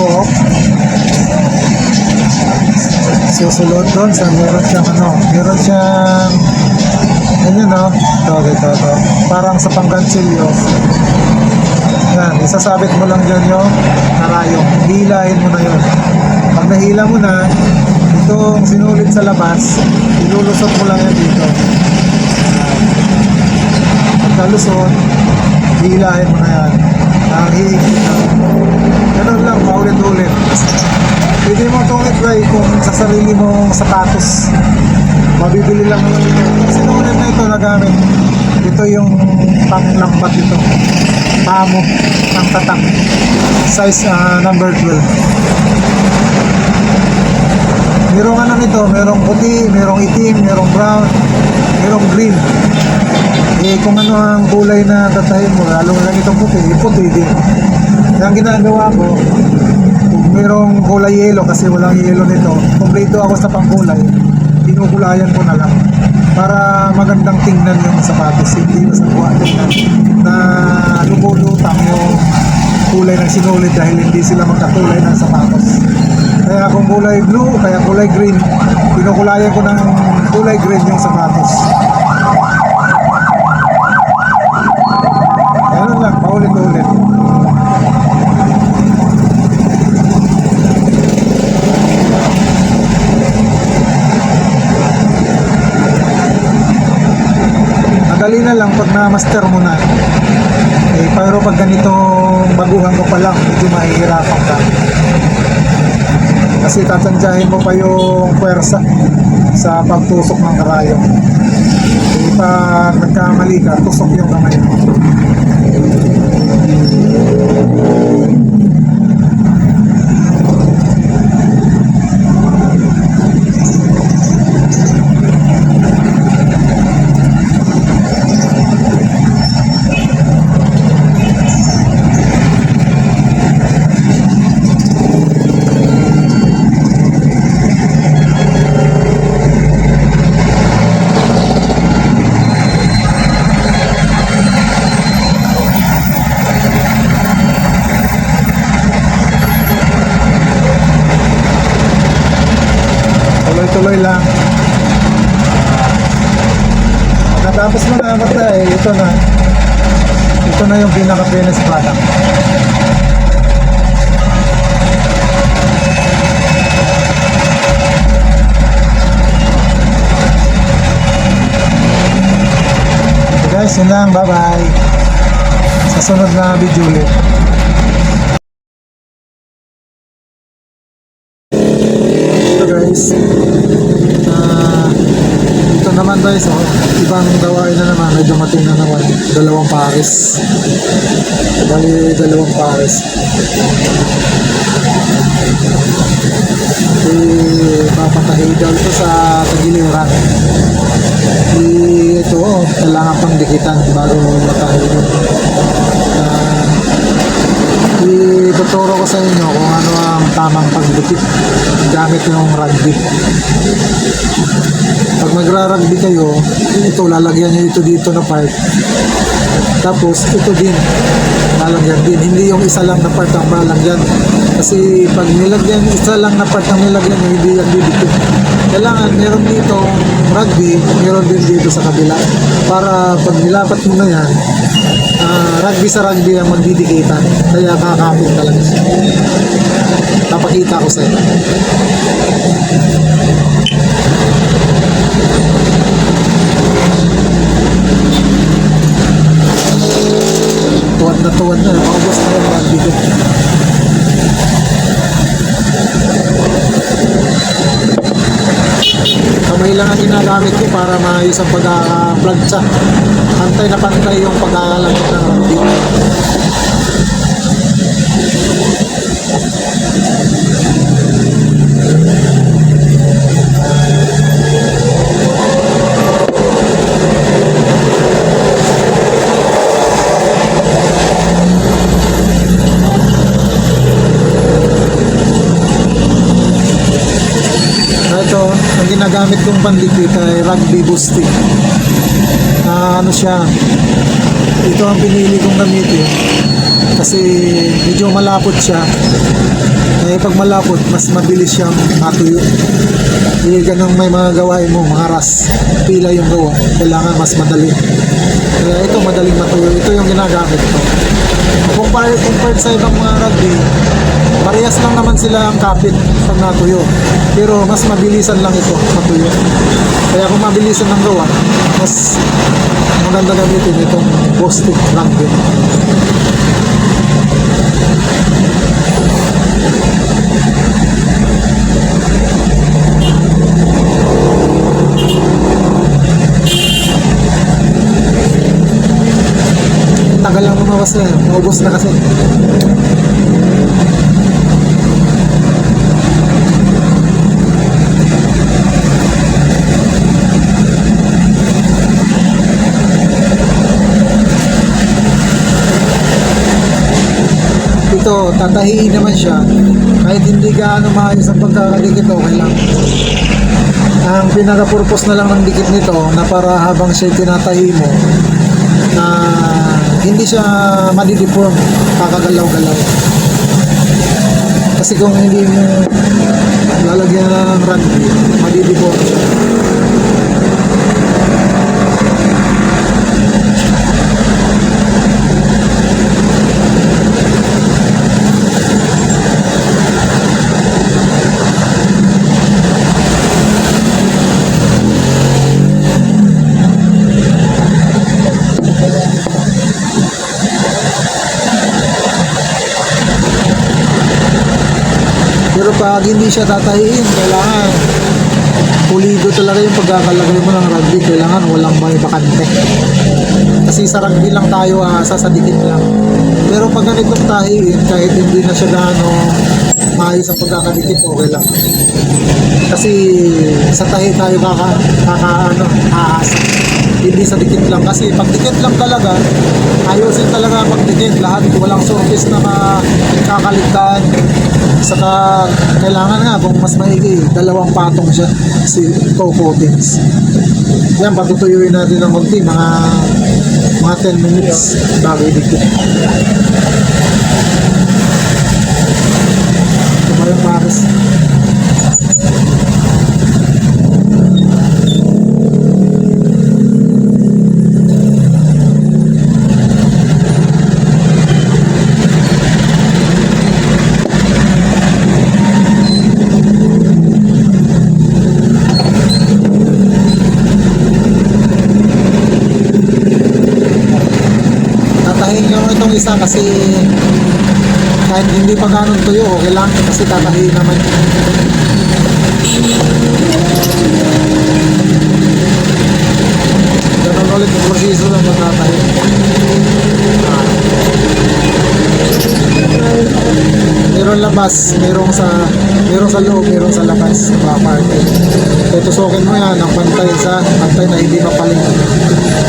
Tusok. Susunod doon sa meron siyang ano, meron siyang ganyan no, ito, ito, ito. Parang sa panggansilyo. Yan, isasabit mo lang dyan yung karayong. Hilahin mo na yun. Pag nahila mo na, itong sinulit sa labas, ilulusot mo lang yan dito. Pagkalusot, hilahin mo na yan. Ang hiigit na. Lang, paulit-ulit. Pwede mo itong i-try kung sa sarili mong sapatos. Mabibili lang naman ito. Sinulit na ito nagamit. Ito yung panglambat ito. Pamo, ang tatak. Size ah, number 12. Merong ano nito, merong puti, merong itim, merong brown, merong green. Eh kung ano ang kulay na tatahin mo, lalo lang itong puti, eh, puti din. Ang ginagawa ko, merong kulay yellow kasi walang yellow nito, kumpleto ako sa pangkulay, tinukulayan ko na lang. Para magandang tingnan yung sapatos, hindi masagwa tingnan na lumulutang yung kulay ng sinulit dahil hindi sila magkakulay ng sapatos. Kaya kung kulay blue, kaya kulay green, pinukulayan ko ng kulay green yung sapatos. Ganun lang, paulit-ulit. Madali na lang pag na-master mo na. Eh, pero pag ganitong baguhan mo pa lang, medyo mahihirapan ka. Kasi tatandyahin mo pa yung pwersa sa pagtusok ng karayong. Eh, pag nagkamali ka, tusok yung kamay mo. Tuloy-tuloy lang. Pagkatapos mo na basta eh, ito na. Ito na yung pinaka-finished product. Guys, yun lang. Bye-bye. Sa sunod na video ulit. Guys. Ah, ito naman guys, oh, ibang gawain na naman, may dumating na naman, dalawang pares. Bali, dalawang pares. Eh, papatahi daw ito sa tagiliran. Ito, oh, kailangan pang dikitan bago matahi. Ituturo ko sa inyo kung ano ang tamang pagdikit gamit yung rugby. Pag magra-rugby kayo, ito lalagyan nyo ito dito na part. Tapos ito din, lalagyan din. Hindi yung isa lang na part ang lalagyan. Kasi pag nilagyan, isa lang na part ang nilagyan hindi yan didikit. Kailangan meron dito rugby, meron din dito sa kabila. Para pag nilapat mo na yan, rugby sa rugby ang magdidikitan. Kaya kakapit talaga siya. Papakita ko sa inyo. Tuwad na tuwad na. Paubos na yung rugby ko. Kamay lang ang ginagamit maayos ang pag-vlog siya. Pantay na pantay yung pag-aalamit ng rugby. Ito, ang ginagamit kong pandikit ay rugby boosting. Ah, ano siya, ito ang pinili kong gamitin Kasi medyo malapot siya. Eh, pag malapot, mas mabilis siyang matuyo. Hindi ganun may mga gawain mo, mga ras. Pila yung gawa. Kailangan mas madali. Kaya ito, madaling matuyo. Ito yung ginagamit ko. Compare, compared sa ibang mga rugby, parehas lang naman sila ang kapit pag natuyo. Pero mas mabilisan lang ito matuyo. Kaya kung mabilisan ng gawa, mas maganda gamitin itong Bostik rugby. Tagal lang lumawas na yun. Naubos na kasi. Ito, tatahiin naman siya. Kahit hindi gaano maayos ang pagkakadikit, okay lang. Ang pinaka-purpose na lang ng dikit nito na para habang siya tinatahi mo, na hindi siya madideform, kakagalaw-galaw. Kasi kung hindi mo lalagyan ng rugby, madideform siya. Pero pag hindi siya tatahiin, kailangan pulido talaga yung pagkakalagay mo ng rugby. Kailangan walang may bakante. Kasi sa rugby lang tayo asa sa dikit lang. Pero pag ganitong tahiin, kahit hindi na siya gaano maayos ang pagkakadikit, okay lang. Kasi sa tahi tayo kaka, kaka ano, aasa. Hindi sa dikit lang. Kasi pag dikit lang talaga, ayusin talaga pag dikit. Lahat, walang surface na makakaligtaan. Saka kailangan nga kung mas maigi, dalawang patong siya si toe coatings. Yan, patutuyuin natin ng konti, mga mga 10 minutes bago idikit. Ito pa yung. tatahin nyo itong isa kasi kahit hindi pa ganun tuyo, okay lang kasi tatahin naman. Ganun ulit yung proseso ng pagtatahin. Meron labas, merong sa merong sa loob, merong sa labas, mga parte. Tutusokin mo yan ng pantay sa pantay na hindi mapaling.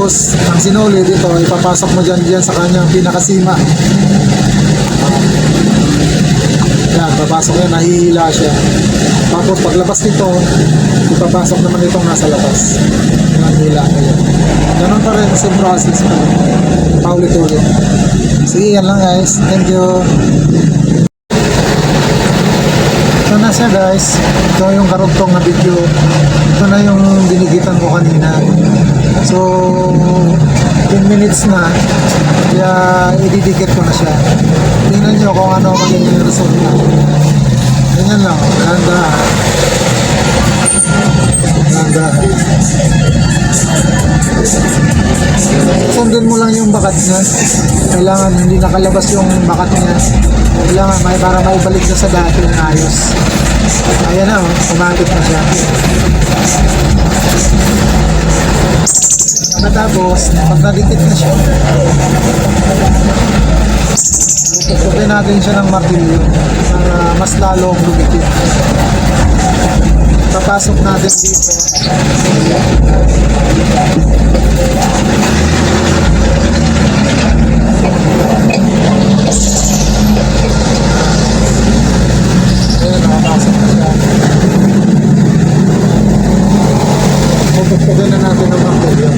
Tapos, ang sinuli dito, ipapasok mo dyan, dyan sa kanyang pinakasima. Yan, papasok yan, nahihila siya. Tapos, paglabas nito, ipapasok naman itong nasa labas. Nahihila na yan. Ganun pa rin, same process pa. Paulit-ulit. Sige, yan lang guys. Thank you. Ito na siya guys. Ito yung karugtong na video. Ito na yung dinigitan ko kanina. So, 10 minutes na. Kaya ididikit ko na siya. Tingnan nyo kung ano magiging result na. Ganyan lang. Ganda. Ganda. Sundin mo lang yung bakat niya. Kailangan hindi nakalabas yung bakat niya. Kailangan may para maibalik siya sa dati ng ayos. Ayan na, oh. umabot na siya. Pagkatapos, pag nadikit na siya, tutukin natin siya ng martilyo para mas lalong lumikit. Papasok natin dito. Nakapasok na natin ng martilyo.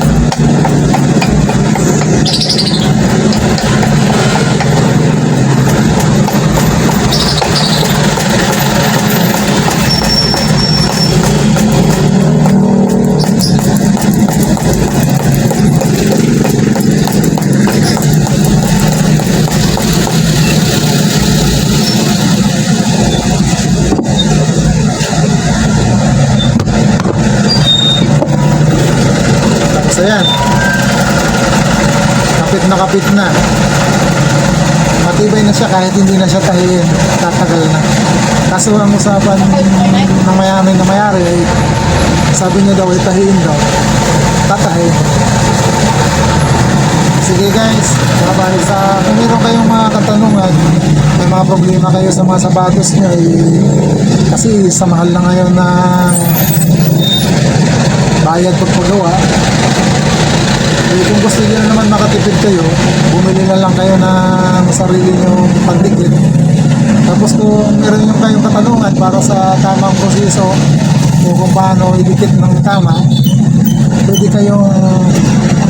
So yan. Kapit na na. Matibay na siya kahit hindi na siya tahiin. Tatagal na. Kaso ang usapan ng mayaman na mayari ay sabi niya daw ay tahiin daw. Tatahiin. Sige guys, bye sa kung meron kayong mga katanungan, may mga problema kayo sa mga sapatos niyo ay kasi sa mahal na ngayon ng bayad pagpagawa eh, gusto niyo naman makatipid kayo bumili na lang kayo ng sarili nyo pandikit tapos kung meron yung kayong katanungan para sa tamang proseso o kung paano idikit ng tama pwede kayong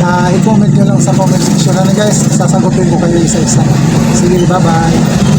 uh, i-comment nyo lang sa comment section. Na guys sasagutin ko kayo isa-isa. Sige bye bye